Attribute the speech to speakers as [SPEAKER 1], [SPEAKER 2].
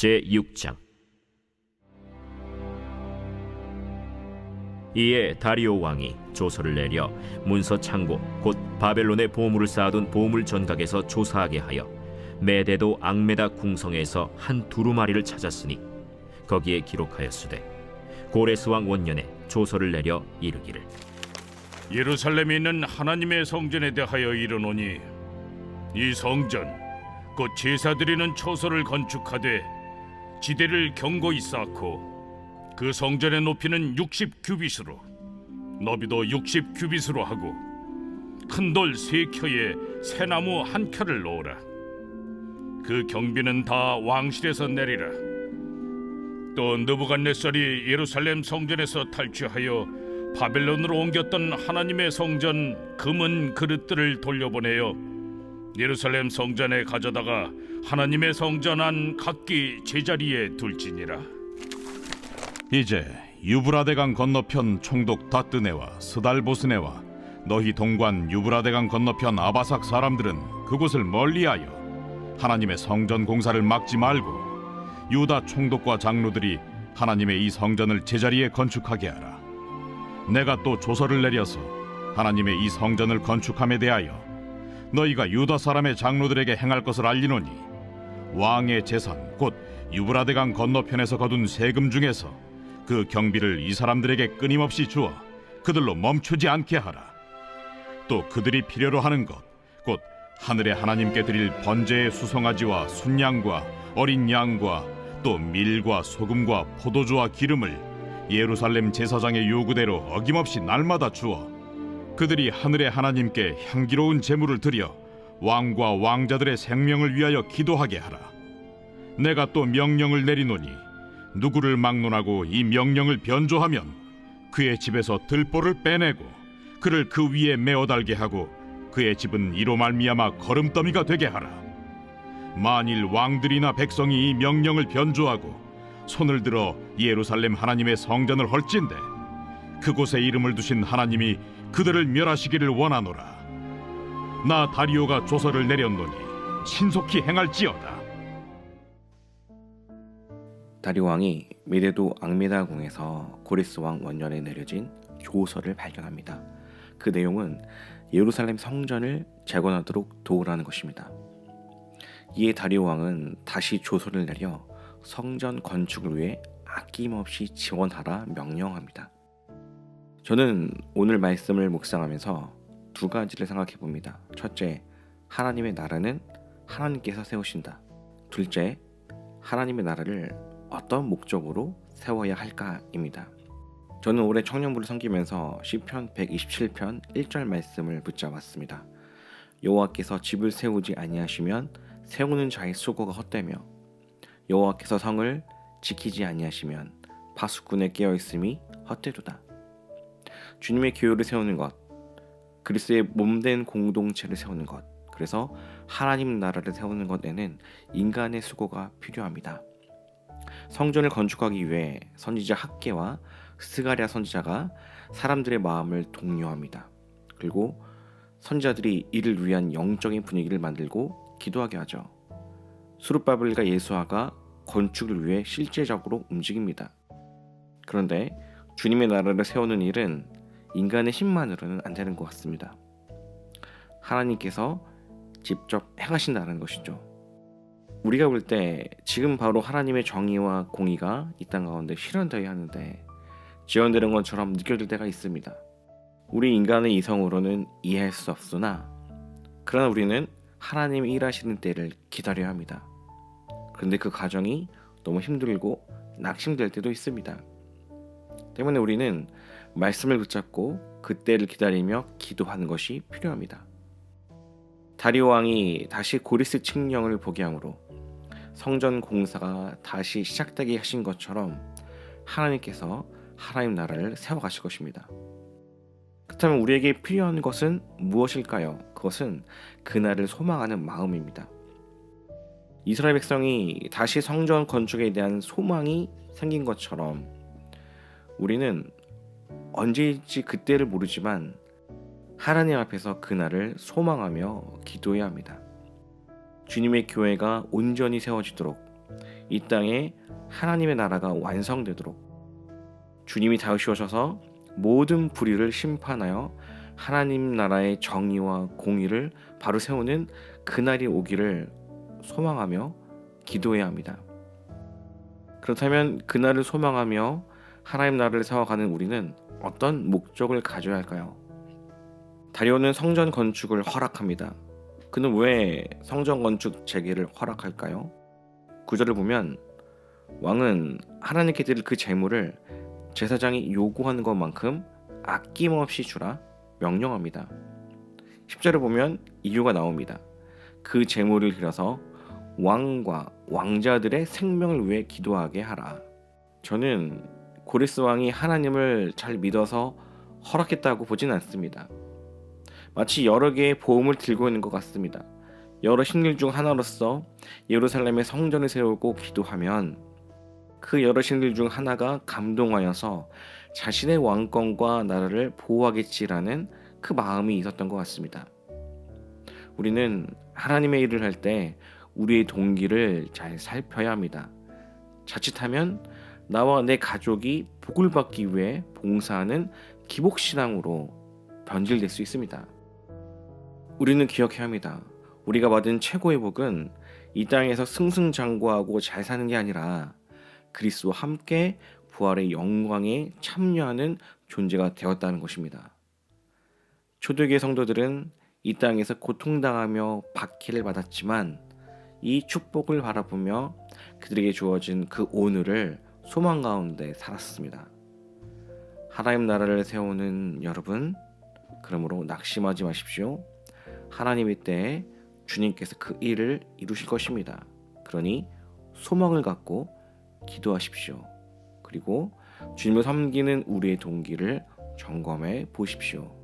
[SPEAKER 1] 제 6장. 이에 다리오 왕이 조서를 내려 문서 창고 곧 바벨론의 보물을 쌓아둔 보물 전각에서 조사하게 하여 메대도 앙메다 궁성에서 한 두루마리를 찾았으니 거기에 기록하였으되 고레스 왕 원년에 조서를 내려 이르기를.
[SPEAKER 2] 예루살렘에 있는 하나님의 성전에 대하여 이르노니 이 성전 곧 제사드리는 초소를 건축하되 지대를 견고히 쌓고 그 성전의 높이는 60 규빗으로 너비도 60 규빗으로 하고 큰 돌 세 켜에 새나무 한 켜를 놓으라. 그 경비는 다 왕실에서 내리라. 또 느부갓네살이 예루살렘 성전에서 탈취하여 바벨론으로 옮겼던 하나님의 성전 금은 그릇들을 돌려보내어 예루살렘 성전에 가져다가 하나님의 성전 안 각기 제자리에 둘지니라
[SPEAKER 3] 이제 유브라데강 건너편 총독 다뜨네와 스달보스네와 너희 동관 유브라데강 건너편 아바삭 사람들은 그곳을 멀리하여 하나님의 성전 공사를 막지 말고 유다 총독과 장로들이 하나님의 이 성전을 제자리에 건축하게 하라. 내가 또 조서를 내려서 하나님의 이 성전을 건축함에 대하여 너희가 유다 사람의 장로들에게 행할 것을 알리노니 왕의 재산 곧 유브라데강 건너편에서 거둔 세금 중에서 그 경비를 이 사람들에게 끊임없이 주어 그들로 멈추지 않게 하라. 또 그들이 필요로 하는 것, 곧 하늘의 하나님께 드릴 번제의 수송아지와 순양과 어린 양과 또 밀과 소금과 포도주와 기름을 예루살렘 제사장의 요구대로 어김없이 날마다 주어 그들이 하늘의 하나님께 향기로운 제물을 드려 왕과 왕자들의 생명을 위하여 기도하게 하라. 내가 또 명령을 내리노니 누구를 막론하고 이 명령을 변조하면 그의 집에서 들보를 빼내고 그를 그 위에 메어 달게 하고 그의 집은 이로 말미암아 걸음더미가 되게 하라. 만일 왕들이나 백성이 이 명령을 변조하고 손을 들어 예루살렘 하나님의 성전을 헐진대 그곳에 이름을 두신 하나님이 그들을 멸하시기를 원하노라. 나 다리오가 조서를 내렸노니 신속히 행할지어다.
[SPEAKER 4] 다리오 왕이 미레도 앙메다 궁에서 고레스 왕 원년에 내려진 조서를 발견합니다. 그 내용은 예루살렘 성전을 재건하도록 도우라는 것입니다. 이에 다리오 왕은 다시 조서를 내려 성전 건축을 위해 아낌없이 지원하라 명령합니다. 저는 오늘 말씀을 묵상하면서 두 가지를 생각해 봅니다. 첫째, 하나님의 나라는 하나님께서 세우신다. 둘째, 하나님의 나라를 어떤 목적으로 세워야 할까입니다. 저는 올해 청년부를 섬기면서 시편 127편 1절 말씀을 붙잡았습니다. 여호와께서 집을 세우지 아니하시면 세우는 자의 수고가 헛되며 여호와께서 성을 지키지 아니하시면 파수꾼의 깨어 있음이 헛되도다. 주님의 교회를 세우는 것, 그리스도의 몸된 공동체를 세우는 것, 그래서 하나님 나라를 세우는 것에는 인간의 수고가 필요합니다. 성전을 건축하기 위해 선지자 학계와 스가랴 선지자가 사람들의 마음을 독려합니다. 그리고 선지자들이 이를 위한 영적인 분위기를 만들고 기도하게 하죠. 수르바벨과 예수아가 건축을 위해 실제적으로 움직입니다. 그런데 주님의 나라를 세우는 일은 인간의 힘만으로는 안 되는 것 같습니다. 하나님께서 직접 행하신다는 것이죠. 우리가 볼 때 지금 바로 하나님의 정의와 공의가 이 땅 가운데 실현되어야 하는데 지연되는 것처럼 느껴질 때가 있습니다. 우리 인간의 이성으로는 이해할 수 없으나 그러나 우리는 하나님이 일하시는 때를 기다려야 합니다. 그런데 그 과정이 너무 힘들고 낙심될 때도 있습니다. 때문에 우리는 말씀을 붙잡고 그때를 기다리며 기도하는 것이 필요합니다. 다리오 왕이 다시 고리스 칙령을 보게 함으로 성전 공사가 다시 시작되게 하신 것처럼 하나님께서 하나님 나라를 세워가실 것입니다. 그렇다면 우리에게 필요한 것은 무엇일까요? 그것은 그날을 소망하는 마음입니다. 이스라엘 백성이 다시 성전 건축에 대한 소망이 생긴 것처럼 우리는 언제일지 그때를 모르지만 하나님 앞에서 그날을 소망하며 기도해야 합니다. 주님의 교회가 온전히 세워지도록 이 땅에 하나님의 나라가 완성되도록 주님이 다시 오셔서 모든 불의를 심판하여 하나님 나라의 정의와 공의를 바로 세우는 그날이 오기를 소망하며 기도해야 합니다. 그렇다면 그날을 소망하며 하나님 나라를 세워가는 우리는 어떤 목적을 가져야 할까요? 다리오는 성전 건축을 허락합니다. 그는 왜 성전 건축 재개를 허락할까요? 구절을 보면 왕은 하나님께 드릴 그 재물을 제사장이 요구하는 것만큼 아낌없이 주라 명령합니다. 10절을 보면 이유가 나옵니다. 그 재물을 들여서 왕과 왕자들의 생명을 위해 기도하게 하라. 저는 고레스 왕이 하나님을 잘 믿어서 허락했다고 보진 않습니다. 마치 여러 개의 보험을 들고 있는 것 같습니다. 여러 신들 중 하나로서 예루살렘의 성전을 세우고 기도하면 그 여러 신들 중 하나가 감동하여서 자신의 왕권과 나라를 보호하겠지라는 그 마음이 있었던 것 같습니다. 우리는 하나님의 일을 할 때 우리의 동기를 잘 살펴야 합니다. 자칫하면 나와 내 가족이 복을 받기 위해 봉사하는 기복신앙으로 변질될 수 있습니다. 우리는 기억해야 합니다. 우리가 받은 최고의 복은 이 땅에서 승승장구하고 잘 사는 게 아니라 그리스도와 함께 부활의 영광에 참여하는 존재가 되었다는 것입니다. 초대교회 성도들은 이 땅에서 고통당하며 박해를 받았지만 이 축복을 바라보며 그들에게 주어진 그 오늘을 소망 가운데 살았습니다. 하나님 나라를 세우는 여러분, 그러므로 낙심하지 마십시오. 하나님의 때에 주님께서 그 일을 이루실 것입니다. 그러니 소망을 갖고 기도하십시오. 그리고 주님을 섬기는 우리의 동기를 점검해 보십시오.